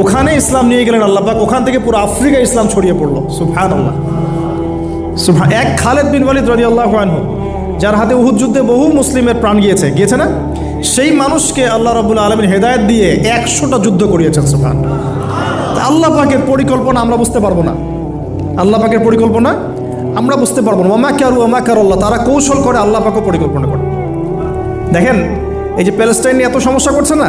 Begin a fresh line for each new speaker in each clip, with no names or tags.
ওখানে ইসলাম নিয়ে গেলেন আল্লাপাক ওখান থেকে পুরো আফ্রিকা ইসলাম ছড়িয়ে পড়ল। সুফহান আল্লাহ সুফা এক খালেদ বিন ওয়ালিদ রদি আল্লাহ আনহু, যার হাতে উহুদ যুদ্ধে বহু মুসলিমের প্রাণ গিয়েছে। গিয়েছে না? সেই মানুষকে আল্লাহ রবুল্লা আলমিন হেদায়ত দিয়ে একশোটা যুদ্ধ করিয়েছেন সুফান তা আল্লাহ পাকের পরিকল্পনা আমরা বুঝতে পারব না। আল্লাহ পাকের পরিকল্পনা আমরা বুঝতে পারব না। ওমা কারু ওমা আল্লাহ, তারা কৌশল করে আল্লাহ পাকও পরিকল্পনা করে। দেখেন, এই যে প্যালেস্টাইন নিয়ে এত সমস্যা করছে না?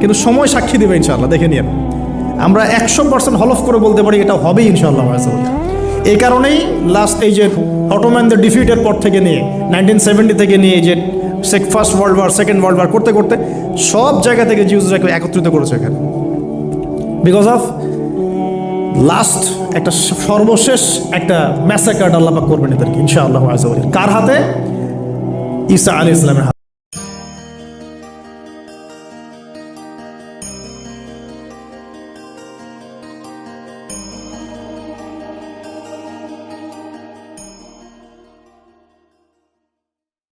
কিন্তু সময় সাক্ষী দেবে ইনশাআল্লাহ, দেখে নিন আমরা একশো পার্সেন্ট হলফ করে বলতে পারি এটা হবেই ইনশাআল্লাহ এই কারণেই লাস্ট এই যে অটোম্যানদের ডিফিটের পর থেকে নিয়ে নাইনটিন সেভেন্টি থেকে নিয়ে যে সেক first world war second world war করতে করতে সব জায়গা থেকে জিউজরাকে একত্রিত করেছে এখানে। বিকজ অফ লাস্ট একটা সর্বশেষ একটা ম্যাসাকার্ড আল্লাপাক করবেন এদেরকে, ইনশাআল্লাহ কার হাতে? ঈসা আলী ইসলামের হাতে।